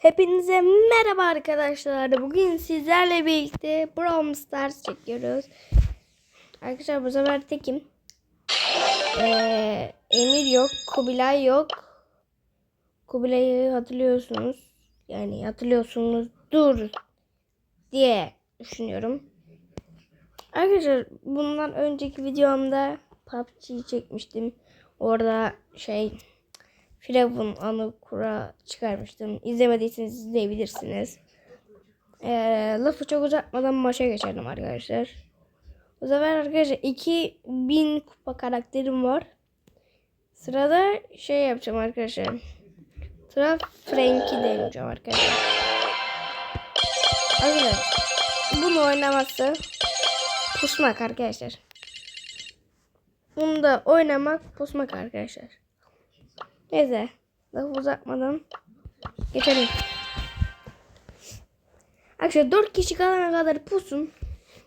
Hepinize merhaba arkadaşlar. Bugün sizlerle birlikte Brawl Stars çekiyoruz. Arkadaşlar bu sefer tekim. Ee, Emir yok, Kubilay yok. Kubilay'ı hatırlıyorsunuz. Yani hatırlıyorsunuz dur diye düşünüyorum. Arkadaşlar bundan önceki videomda PUBG çekmiştim. Orada şey Firavun anı kura çıkarmıştım. İzlemediyseniz izleyebilirsiniz. Ee, lafı çok uzatmadan maça geçelim arkadaşlar. Bu sefer arkadaşlar 2000 kupa karakterim var. Sırada şey yapacağım arkadaşlar. Sıra Frank'i deneyeceğim arkadaşlar. Arkadaşlar bunu oynaması pusmak arkadaşlar. Bunu da oynamak pusmak arkadaşlar. Neyse. Lafı uzatmadan geçelim. Arkadaşlar 4 kişi kalana kadar pusun.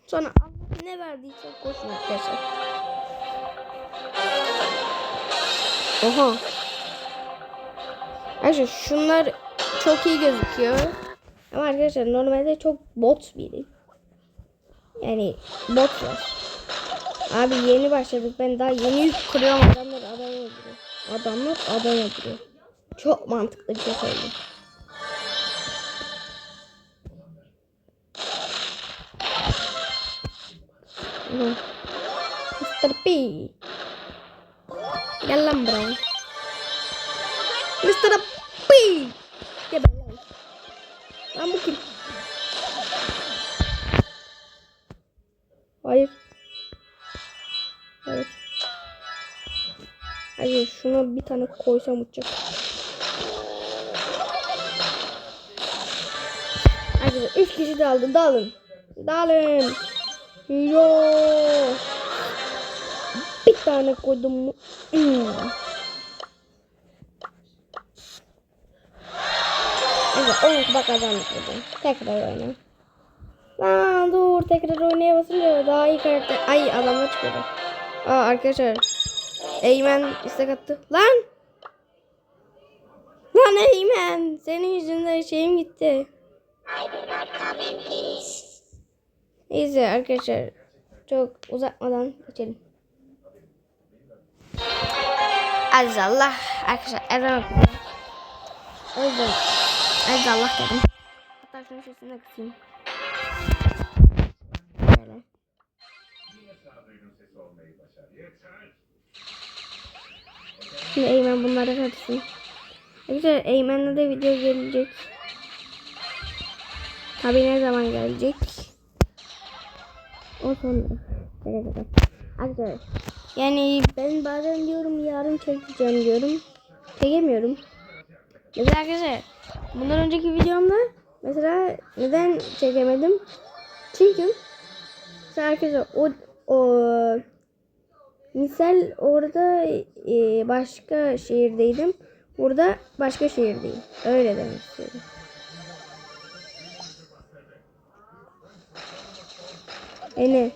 Sonra Allah ne verdiyse koşun arkadaşlar. Oha. Arkadaşlar şunlar çok iyi gözüküyor. Ama arkadaşlar normalde çok bot biri. Yani bot var. Abi yeni başladık. Ben daha yeni yük kuruyorum. Adamlar adam öldürüyor. Adamlar adam öldürüyor. Çok mantıklı bir şey söyledim. Mr. P. Gel lan buraya. Mr. P. Şuna bir tane koysam uçacak. Arkadaşlar 3 kişi daldı. Dalın. Dalın. Yo. Bir tane koydum mu? Evet, oh bak kazandık burada. Tekrar oyna. Lan dur tekrar oynaya basınca daha iyi karakter. Ay adamlar çıkıyordu. Aa arkadaşlar. Eymen istek attı. Lan! Lan Eymen! Senin yüzünden şeyim gitti. Neyse arkadaşlar. Çok uzatmadan geçelim. Aziz Allah. Arkadaşlar ezan okudu. O yüzden Aziz Allah dedim. Hatta şunun sesini kısayım. Şimdi Eymen bunlara karışsın. Arkadaşlar Eymen'le de video gelecek. Tabi ne zaman gelecek? O sonra. Arkadaşlar. Yani ben bazen diyorum yarın çekeceğim diyorum. Çekemiyorum. Mesela arkadaşlar bundan önceki videomda mesela neden çekemedim? Çünkü arkadaşlar o o Misal orada e, başka şehirdeydim. Burada başka şehirdeyim. Öyle demek istiyorum. Yani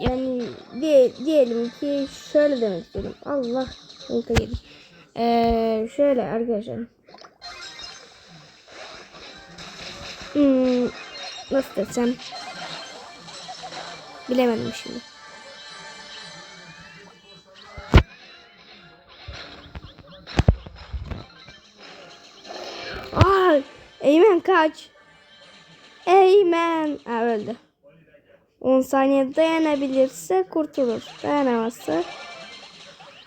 yani diye, diyelim ki şöyle demek istiyorum. Allah ulta yedim. Ee, şöyle arkadaşlar. Hmm, nasıl desem bilemedim şimdi. Eymen kaç. Eymen. Ha, öldü. 10 saniye dayanabilirse kurtulur. Dayanamazsa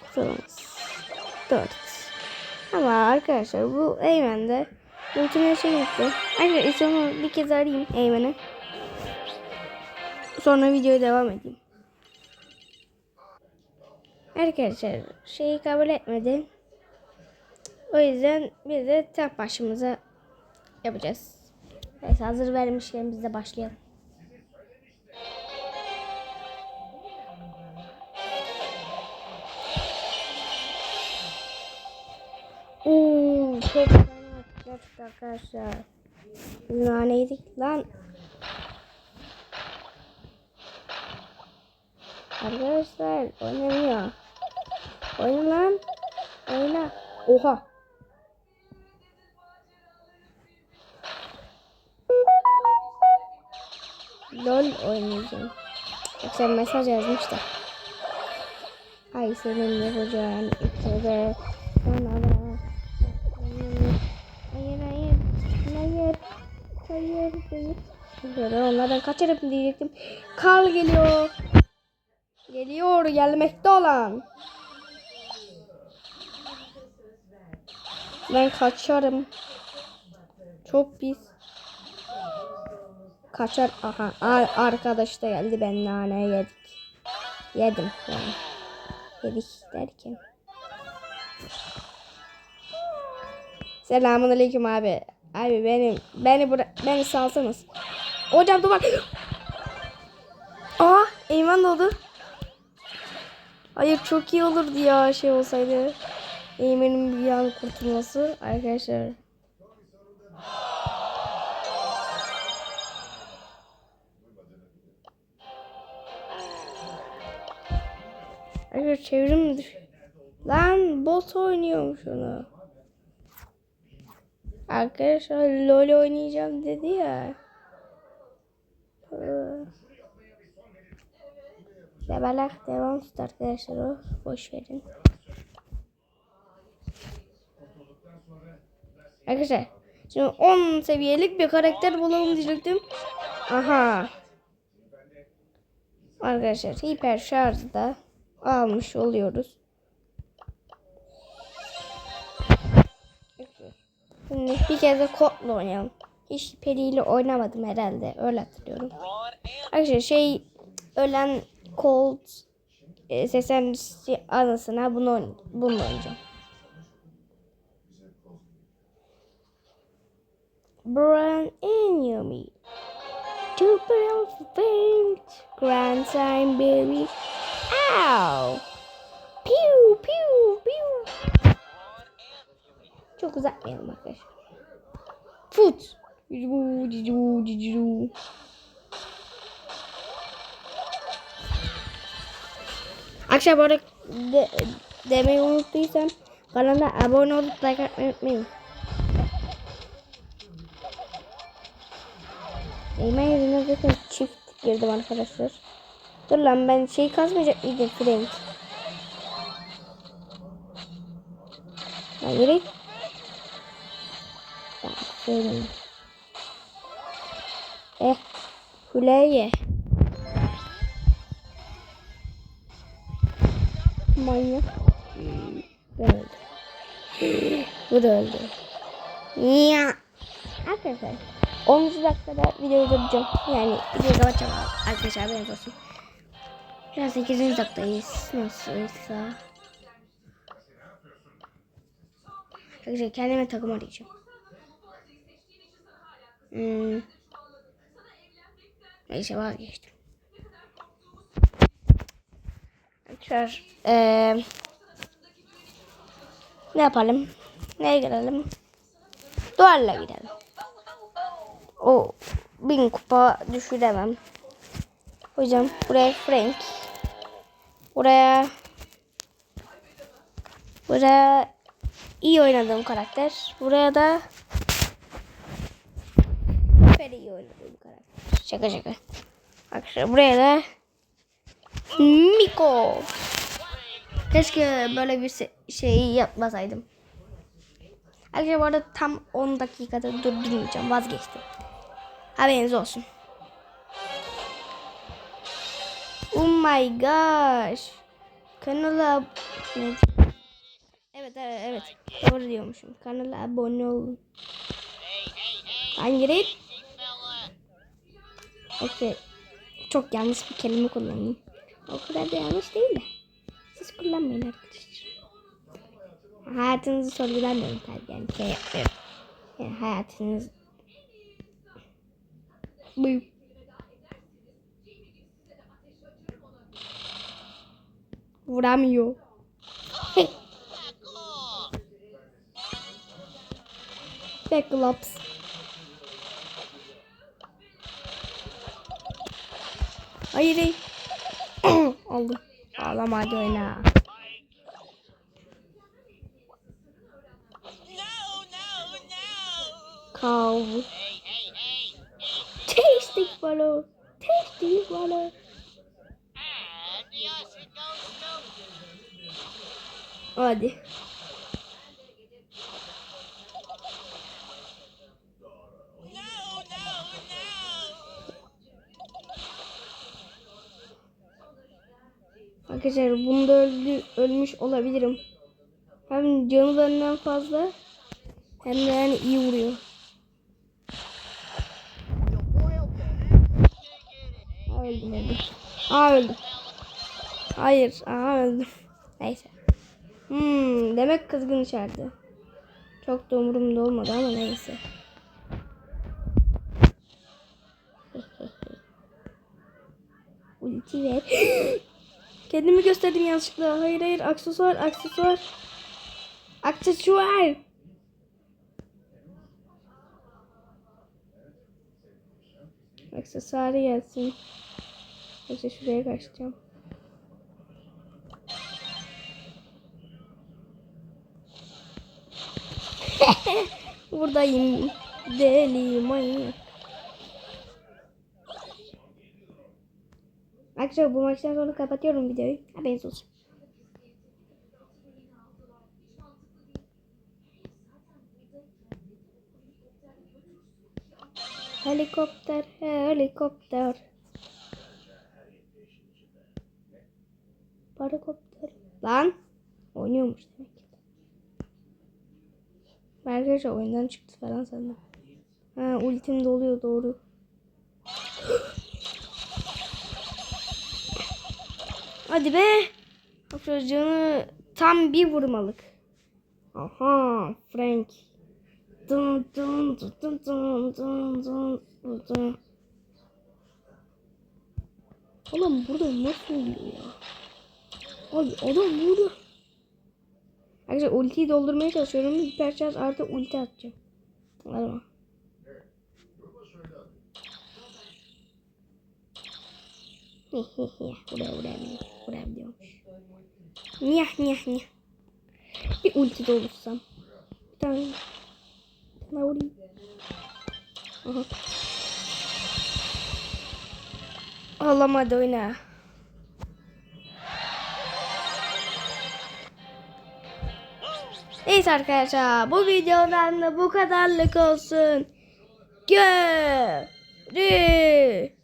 kurtulamaz. 4. Ama arkadaşlar bu Eymen de ultimate şey gitti. Arkadaşlar sonra bir kez arayayım Eymen'i. Sonra videoya devam edeyim. Arkadaşlar şeyi kabul etmedi. O yüzden biz de tek başımıza yapacağız. Neyse hazır vermişken biz de başlayalım. Oo, çok fena atacaktık arkadaşlar. Naneydik lan. Arkadaşlar oynamıyor. Oyna lan. Oyna. Oha. Oynayacağım. Yoksa mesaj yazmış da. Ay senin yapacağın içeri sana da. Hayır hayır. Hayır. Hayır hayır. Böyle onlardan kaçarım diyecektim. Karl geliyor. Geliyor gelmekte olan. Ben kaçarım. Çok pis. Kaçar. Aha ar- arkadaş da geldi ben nane yedik. Yedim yani. Yedik derken. Selamun aleyküm abi. Abi benim beni bıra beni salsanız. Hocam duvar. Aa Eymen doğdu. Hayır çok iyi olurdu ya şey olsaydı. Eymen'in bir an kurtulması arkadaşlar. Arkadaşlar çevrim düş. Lan bot oynuyormuş onu. Arkadaşlar LoL oynayacağım dedi ya. Levelak devam tut arkadaşlar o. Boş verin. Arkadaşlar şimdi 10 seviyelik bir karakter bulalım diyecektim. Aha. Arkadaşlar hiper şarjı da almış oluyoruz. Şimdi bir kez de kodla oynayalım. Hiç periyle oynamadım herhalde. Öyle hatırlıyorum. Arkadaşlar şey ölen Colt e, seslendirisi anısına bunu bunu oynayacağım. Brian Enemy Super Faint Grand Sign Baby Ow Pew pew pew Çok uzatmayalım arkadaşlar. Foot Cicu cicu cicu Akşam bu arada de, demeyi unuttuysam kanala abone olup like atmayı unutmayın. Eymen yüzünden zaten çift girdim arkadaşlar. Dur lan ben şey kazmayacak mıydım Frank? Lan yürü. Tamam söyleyeyim. Eh. Kuleye. Manyak. Öldü. Bu da öldü. Ya. Arkadaşlar 10. dakikada videoyu duracağım. Yani videoyu kapatacağım arkadaşlar haberiniz olsun. An 8. dakikadayız. Nasılsa. Arkadaşlar kendime takım arayacağım. Hmm. Neyse vazgeçtim. Arkadaşlar eee ne yapalım? Neye girelim? Duvarla gidelim. O bin kupa düşüremem. Yüzden buraya Frank. Buraya buraya iyi oynadığım karakter. Buraya da süper iyi oynadığım karakter. Şaka şaka. Arkadaşlar buraya da Miko. Keşke böyle bir şey yapmasaydım. Arkadaşlar bu arada tam 10 dakikada durdurmayacağım. Vazgeçtim. Haberiniz olsun. My gosh. Kanala? Evet evet evet. Doğru diyormuşum. Kanala abone olun. Hangi red? Okey. Çok yanlış bir kelime kullandım. O kadar da yanlış değil de. Siz kullanmayın arkadaşlar. Hayatınızı sorgulamıyorum tabii yani şey yapmıyorum. Yani hayatınız Buyur. Vuramıyor. Backlops. Hayır hayır. Oldu. Ağlama hadi oyna. Kav. Tasting follow. Tasty water. Hadi. Arkadaşlar bunda öldü, ölmüş olabilirim. Hem canı benden fazla hem de yani iyi vuruyor. Öldüm öldüm. Aa öldüm. Hayır. Aa öldüm. Neyse. Hmm, demek kızgın içeride. Çok da umurumda olmadı ama neyse. Ulti ver. Kendimi gösterdim yanlışlıkla. Hayır hayır aksesuar aksesuar. Aksesuar. Aksesuarı gelsin. Yoksa şuraya kaçacağım. Buradayım. Deli manyak. Arkadaşlar bu maçtan sonra kapatıyorum videoyu. Haberiniz olsun. Helikopter, helikopter. Parikopter. Lan. Oynuyormuş demek. Ben arkadaşlar oyundan çıktı falan sandım. Ha ultim doluyor doğru. Hadi be. Arkadaşlar tam bir vurmalık. Aha Frank. Dın dın dın dın dın dın dın dın. Oğlum burada nasıl oluyor ya? Abi adam burada. Arkadaşlar ultiyi doldurmaya çalışıyorum. Hiper şarj artı ulti atacağım. Arama. buraya buraya diyormuş. Niyah niyah niyah. Bir ulti dolursam. Bir tane. Bir tane vurayım. Oyna. Neyse arkadaşlar bu videodan da bu kadarlık olsun. Görüşürüz.